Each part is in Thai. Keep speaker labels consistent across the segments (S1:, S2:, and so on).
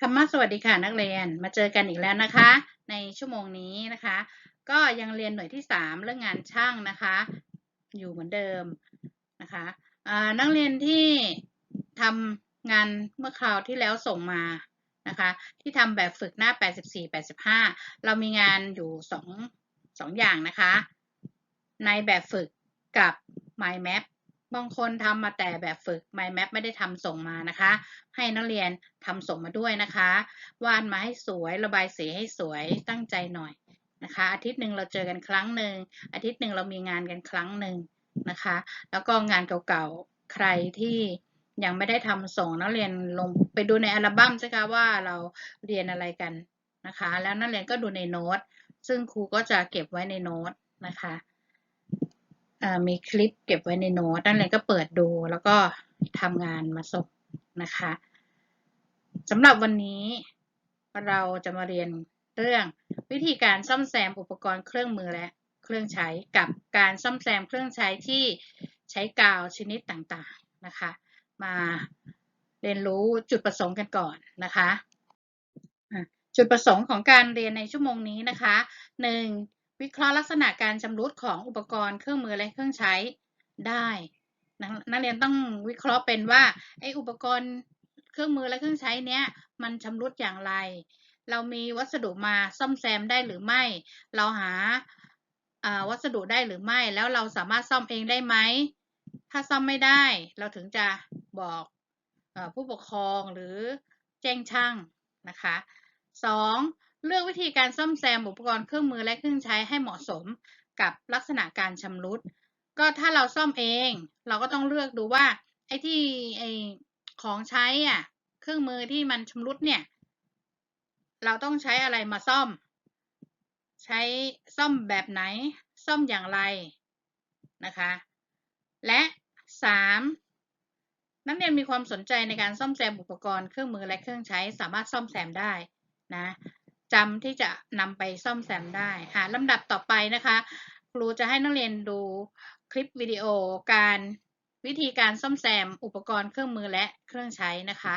S1: ธรรมะสวัสดีค่ะนักเรียนมาเจอกันอีกแล้วนะคะ ในชั่วโมงนี้นะคะ ก็ยังเรียนหน่วยที่ 3 เรื่องงานช่างนะคะ อยู่เหมือนเดิมนะคะนักเรียนที่ทำงานเมื่อคราวที่แล้วส่งมานะคะ ที่ทำแบบฝึกหน้า 84 85 เรามีงานอยู่2 2อย่างนะคะ ในแบบฝึกกับ mind map บางคนทำมาแต่แบบฝึก mind map ไม่ได้ทำส่งมานะคะ ให้นักเรียนทำส่งมาด้วยนะคะ วาดมาให้สวย ระบายสีให้สวย ตั้งใจหน่อยนะคะ อาทิตย์หนึ่งเราเจอกันครั้งหนึ่ง อาทิตย์หนึ่งเรามีงานกันครั้งหนึ่งนะคะ แล้วก็งานเก่าๆ ใครที่ยังไม่ได้ทำส่งนักเรียนลงไปดูในอัลบั้มใช่คะว่าเราเรียนอะไรกันนะคะ แล้วนักเรียนก็ดูในโน้ต ซึ่งครูก็จะเก็บไว้ในโน้ตนะคะ มีคลิปเก็บไว้ในโน้ตนักเรียนก็เปิดดูแล้วก็ทำงานมาส่งนะคะสำหรับวันนี้เราจะมาเรียนเรื่องวิธีการซ่อมแซมอุปกรณ์เครื่องมือและเครื่องใช้กับการซ่อมแซมเครื่องใช้ที่ใช้กาวชนิดต่างๆนะคะ มาเรียนรู้จุดประสงค์กันก่อนนะคะอะจุดประสงค์ของการเรียนในชั่วโมงนี้นะคะหนึ่ง วิเคราะห์ลักษณะการชำรุดของอุปกรณ์เครื่องมือและเครื่องใช้ได้นักเรียนต้องวิเคราะห์เป็นว่าไออุปกรณ์เครื่องมือและเครื่องใช้เนี้ยมันชำรุดอย่างไร เรามีวัสดุมาซ่อมแซมได้หรือไม่ เราหาวัสดุได้หรือไม่ แล้วเราสามารถซ่อมเองได้ไหม ถ้าซ่อมไม่ได้ เราถึงจะบอกออผู้ปกครองหรือแจ้งช่างนะคะสอง เลือกวิธีการซ่อมแซมอุปกรณ์เครื่องมือและเครื่องใช้ให้เหมาะสมกับลักษณะการชำรุด ก็ถ้าเราซ่อมเอง เราก็ต้องเลือกดูว่าไอ้ที่ไอ้ของใช้อะเครื่องมือที่มันชำรุดเนี่ย เราต้องใช้อะไรมาซ่อม ใช้ซ่อมแบบไหน ซ่อมอย่างไรนะคะ และสามนักเรียนมีความสนใจในการซ่อมแซมอุปกรณ์เครื่องมือและเครื่องใช้สามารถซ่อมแซมได้นะ จำที่จะนำไปซ่อมแซมได้ค่ะลำดับต่อไปนะคะ ครูจะให้นักเรียนดูคลิปวิดีโอการวิธีการซ่อมแซมอุปกรณ์เครื่องมือและเครื่องใช้นะคะ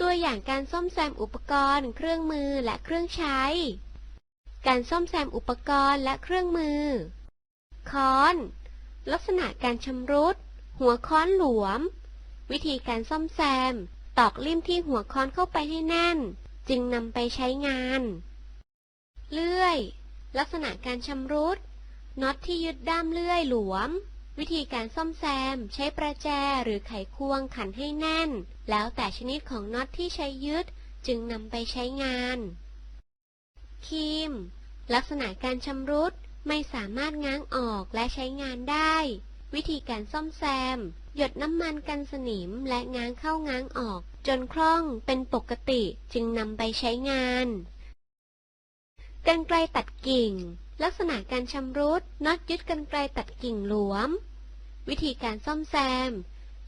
S2: ตัวอย่างการซ่อมแซมอุปกรณ์ เครื่องมือและเครื่องใช้ การซ่อมแซมอุปกรณ์และเครื่องมือ ค้อน ลักษณะการชำรุด หัวค้อนหลวม วิธีการซ่อมแซม ตอกลิ่มที่หัวค้อนเข้าไปให้แน่น จึงนำไปใช้งาน เลื่อย ลักษณะการชำรุด น็อตที่ยึดด้ามเลื่อยหลวม วิธีการซ่อมแซม ใช้ประแจหรือไขควงขันให้แน่น แล้วแต่ชนิดของน็อตที่ใช้ยึด จึงนำไปใช้งาน ครีม ลักษณะการชำรุดไม่สามารถง้างออกและใช้งานได้ วิธีการซ่อมแซม หยดน้ำมันกันสนิมและง้างเข้าง้างออก จนคล่องเป็นปกติจึงนำไปใช้งานกรรไกรตัดกิ่ง ลักษณะการชำรุดน็อตยึดกรรไกรตัดกิ่งหลวม วิธีการซ่อมแซม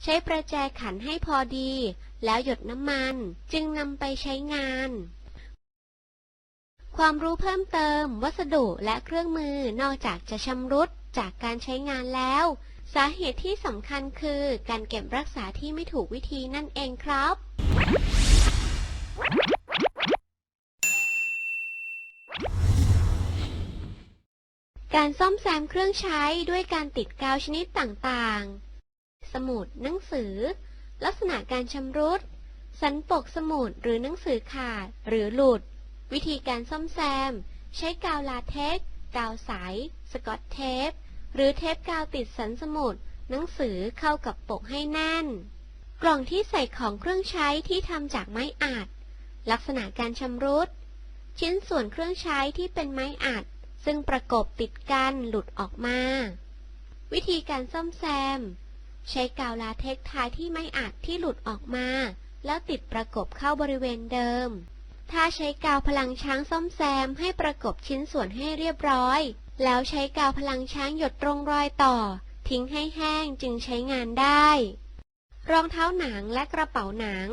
S2: ใช้ประแจขันให้พอดี แล้วหยดน้ำมันจึงนำไปใช้งาน ความรู้เพิ่มเติม วัสดุและเครื่องมือนอกจากจะชำรุดจากการใช้งานแล้ว สาเหตุที่สำคัญคือการเก็บรักษาที่ไม่ถูกวิธีนั่นเองครับ การซ่อมแซมเครื่องใช้ด้วยการติดกาวชนิดต่างๆ สมุด หนังสือ ลักษณะการชำรุด สันปกสมุดหรือหนังสือขาดหรือหลุด วิธีการซ่อมแซม ใช้กาวลาเท็กกาวใส สกอตเทป หรือเทปกาวติดสันสมุด หนังสือเข้ากับปกให้แน่น กล่องที่ใส่ของเครื่องใช้ที่ทำจากไม้อัด ลักษณะการชำรุด ชิ้นส่วนเครื่องใช้ที่เป็นไม้อัด ซึ่งประกบติดกันหลุดออกมา วิธีการซ่อมแซม ใช้กาวลาเท็กทายที่ไม้อัดที่หลุดออกมา แล้วติดประกบเข้าบริเวณเดิม ถ้าใช้กาวพลังช้างซ่อมแซมให้ประกบชิ้นส่วนให้เรียบร้อย แล้วใช้กาวพลังช้างหยดตรงรอยต่อ ทิ้งให้แห้งจึงใช้งานได้ รองเท้าหนังและกระเป๋าหนัง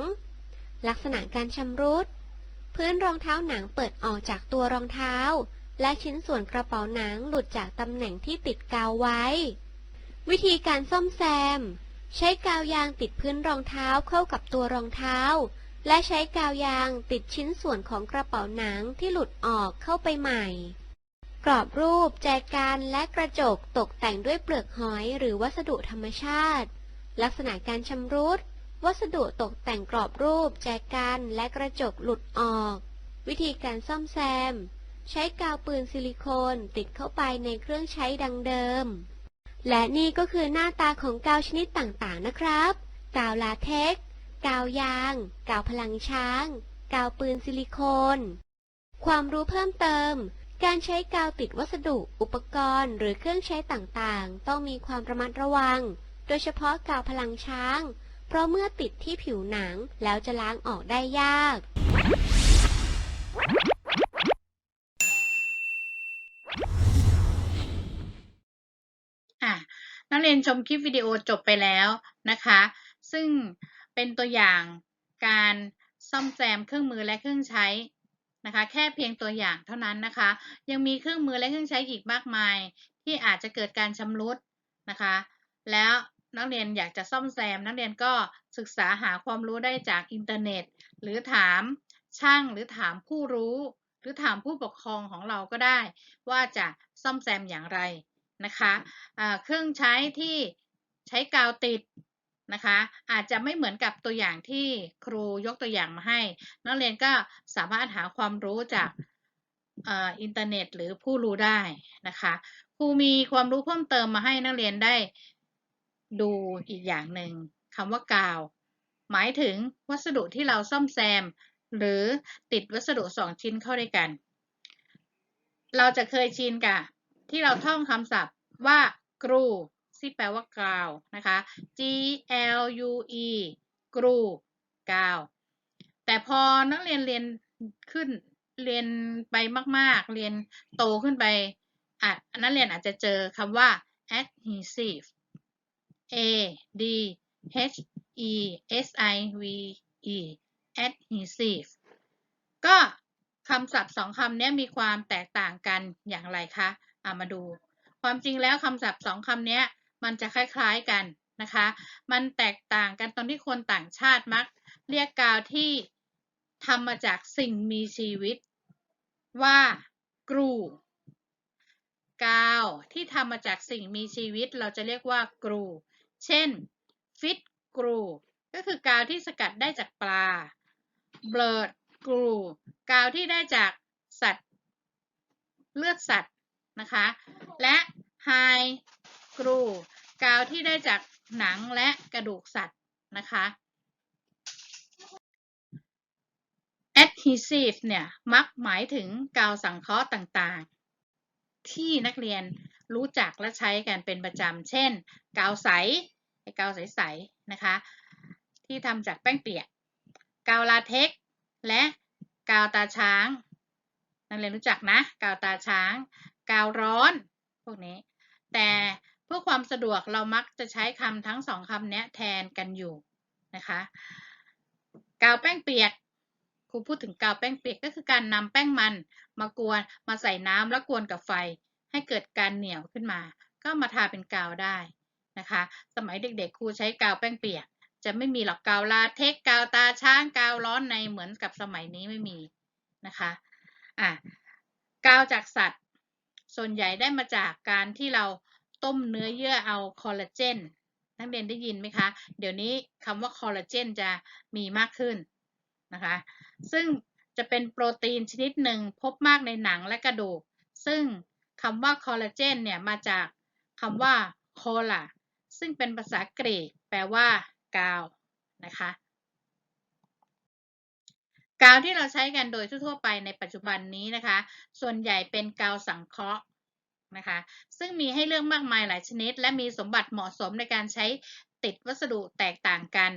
S2: ลักษณะการชำรุดพื้นรองเท้าหนังเปิดออกจากตัวรองเท้า และชิ้นส่วนกระเป๋าหนังหลุดจากตำแหน่งที่ติดกาวไว้ วิธีการซ่อมแซม ใช้กาวยางติดพื้นรองเท้าเข้ากับตัวรองเท้า และใช้กาวยางติดชิ้นส่วนของกระเป๋าหนังที่หลุดออกเข้าไปใหม่ กรอบรูป แจกันและกระจกตกแต่งด้วยเปลือกหอยหรือวัสดุธรรมชาติ ลักษณะการชำรุดวัสดุตกแต่งกรอบรูป แจกันและกระจกหลุดออก วิธีการซ่อมแซม ใช้กาวปืนซิลิโคนติดเข้าไปในเครื่องใช้ดังเดิม และนี่ก็คือหน้าตาของกาวชนิดต่างๆนะครับ กาวลาเท็กซ์กาวยาง กาวพลังช้าง กาวปืนซิลิโคน ความรู้เพิ่มเติม การใช้กาวติดวัสดุ อุปกรณ์ หรือเครื่องใช้ต่างๆ ต้องมีความระมัดระวัง โดยเฉพาะกาวพลังช้าง เพราะเมื่อติดที่ผิวหนังแล้วจะล้างออกได้ยาก
S1: เรียนชมคลิปวิดีโอจบไปแล้วนะคะ ซึ่งเป็นตัวอย่างการซ่อมแซมเครื่องมือและเครื่องใช้นะคะ แค่เพียงตัวอย่างเท่านั้นนะคะ ยังมีเครื่องมือและเครื่องใช้อีกมากมาย ที่อาจจะเกิดการชำรุดนะคะ แล้วนักเรียนอยากจะซ่อมแซม นักเรียนก็ศึกษาหาความรู้ได้จากอินเทอร์เน็ต หรือถามช่างหรือถามผู้รู้ หรือถามผู้ปกครองของเราก็ได้ ว่าจะซ่อมแซมอย่างไร นะคะอ่าเครื่องใช้ที่ใช้กาวติดนะคะ อาจจะไม่เหมือนกับตัวอย่างที่ครูยกตัวอย่างมาให้ นักเรียนก็สามารถหาความรู้จากอินเทอร์เน็ตหรือผู้รู้ได้นะคะครูมีความรู้เพิ่มเติมมาให้นักเรียนได้ดูอีกอย่างหนึ่งคำว่ากาว หมายถึงวัสดุที่เราซ่อมแซม หรือติดวัสดุสองชิ้นเข้าด้วยกัน เราจะเคยชินกับ ที่เราท่องคำศัพท์ว่า glue ที่แปลว่ากาวนะคะ G L U E glue กาว แต่พอนักเรียนเรียนขึ้นเรียนไปมาก ๆ เรียนโตขึ้นไปอะนักเรียนอาจจะเจอคำว่า adhesive A D H E S I V E adhesive ก็คำศัพท์สองคำนี้มีความแตกต่างกันอย่างไรคะ อะมาดู ความจริงแล้วคำศัพท์สองคำนี้มันจะคล้ายๆกันนะคะ มันแตกต่างกันตอนที่คนต่างชาติมัก เรียกกาวที่ทำมาจากสิ่งมีชีวิต ว่ากรูกาวที่ทำมาจากสิ่งมีชีวิต เราจะเรียกว่ากรู เช่นฟิตกรูก็คือกาวที่สกัดได้จากปลาเบลดกรูกาวที่ได้จากสัตว์ เลือดสัตว์ นะคะ และไฮกรูกาวที่ได้จากหนังและกระดูกสัตว์นะคะ adhesive เนี่ยมักหมายถึงกาวสังเคราะห์ต่างๆ ที่นักเรียนรู้จักและใช้กันเป็นประจำ เช่น กาวใสกาวใสๆนะคะ ที่ทำจากแป้งเปียก กาวลาเท็กและกาวตาช้างนักเรียนรู้จักนะ กาวตาช้าง กาวร้อน พวกนี้ แต่เพื่อความสะดวกเรามักจะใช้คำทั้งสองคำนี้แทนกันอยู่นะคะ กาวแป้งเปียกครูพูดถึงกาวแป้งเปียกก็คือการนำแป้งมันมากวนมาใส่น้ำแล้วกวนกับไฟ ให้เกิดการเหนียวขึ้นมา ก็มาทาเป็นกาวได้นะคะ สมัยเด็กๆครูใช้กาวแป้งเปียก จะไม่มีหรอกกาวลาเทคกาวตาช้างกาวร้อนในเหมือนกับสมัยนี้ไม่มีนะคะอะกาวจากสัตว์ ส่วนใหญ่ได้มาจากการที่เราต้มเนื้อเยื่อเอาคอลลาเจนนักเรียนได้ยินไหมคะ เดี๋ยวนี้คำว่าคอลลาเจนจะมีมากขึ้นนะคะ ซึ่งจะเป็นโปรตีนชนิดหนึ่งพบมากในหนังและกระดูก ซึ่งคำว่าคอลลาเจนเนี่ยมาจากคำว่า cola ซึ่งเป็นภาษากรีกแปลว่ากาวนะคะ กาวที่เราใช้กันโดยทั่วไปในปัจจุบันนี้นะคะ ส่วนใหญ่เป็นกาวสังเคราะห์นะคะ ซึ่งมีให้เลือกมากมายหลายชนิด และมีสมบัติเหมาะสมในการใช้ติดวัสดุแตกต่างกัน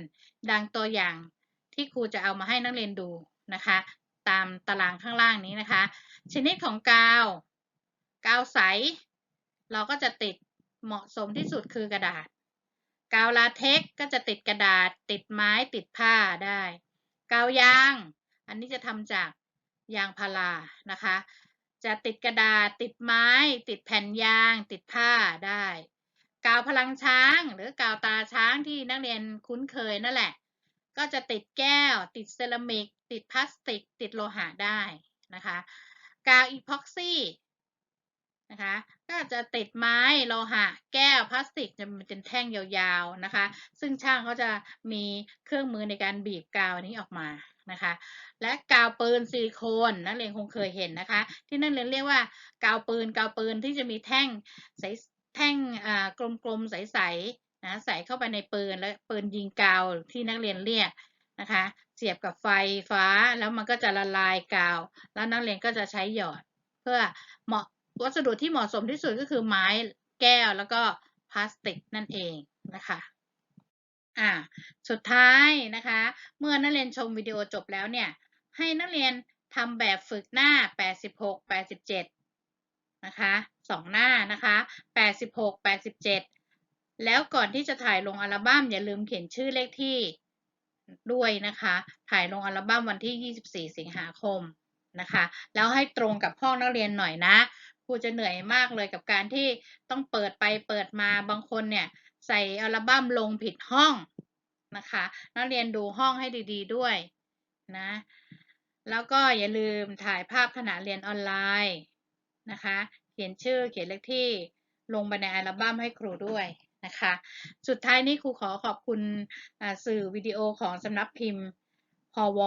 S1: ดังตัวอย่างที่ครูจะเอามาให้นักเรียนดูนะคะ ตามตารางข้างล่างนี้นะคะ ชนิดของกาว กาวใส เราก็จะติดเหมาะสมที่สุดคือกระดาษ กาวลาเท็กซ์ก็จะติดกระดาษ ติดไม้ติดผ้าได้ กาวยาง อันนี้จะทำจากยางพารานะคะ จะติดกระดาษติดไม้ ติดแผ่นยาง ติดผ้าได้ กาวพลังช้าง หรือกาวตาช้างที่นักเรียนคุ้นเคยนั่นแหละ ก็จะติดแก้ว ติดเซรามิก ติดพลาสติก ติดโลหะได้นะคะ กาวอีพ็อกซี่ นะคะก็จะติดไม้โลหะแก้วพลาสติกจะเป็นแท่งยาวๆนะคะ ซึ่งช่างเขาจะมีเครื่องมือในการบีบกาวนี้ออกมานะคะ และกาวปืนซิลิโคนนักเรียนคงเคยเห็นนะคะ ที่นักเรียนเรียกว่ากาวปืนกาวปืนที่จะมีแท่งใสแท่งกลมๆใสๆนะใส่เข้าไปในปืนแล้วปืนยิงกาวที่นักเรียนเรียกนะคะเสียบกับไฟฟ้าแล้วมันก็จะละลายกาว แล้วนักเรียนก็จะใช้หยอดเพื่อเหมาะ วัสดุที่เหมาะสมที่สุดก็คือไม้แก้วแล้วก็พลาสติกนั่นเองนะคะอ่าสุดท้ายนะคะ เมื่อนักเรียนชมวิดีโอจบแล้วเนี่ย ให้นักเรียนทำแบบฝึกหน้า 86 87 นะคะสองหน้านะคะ 86 87 แล้วก่อนที่จะถ่ายลงอัลบั้มอย่าลืมเขียนชื่อเลขที่ด้วยนะคะ ถ่ายลงอัลบั้มวันที่ 24 สิงหาคมนะคะ แล้วให้ตรงกับห้องนักเรียนหน่อยนะ ครูจะเหนื่อยมากเลยกับการที่ต้องเปิดไปเปิดมาบางคนเนี่ยใส่อัลบั้มลงผิดห้องนะคะนักเรียนดูห้องให้ดี ๆ ด้วยนะแล้วก็อย่าลืมถ่ายภาพขณะเรียนออนไลน์นะคะ เขียนชื่อเขียนเลขที่ลงไปในอัลบั้มให้ครูด้วยนะคะ สุดท้ายนี้ครูขอขอบคุณสื่อวิดีโอของสำนักพิมพ์พอว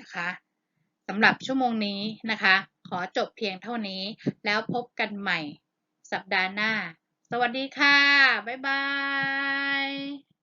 S1: นะคะ สำหรับชั่วโมงนี้นะคะ ขอจบเพียงเท่านี้ แล้วพบกันใหม่สัปดาห์หน้า สวัสดีค่ะ บ๊ายบาย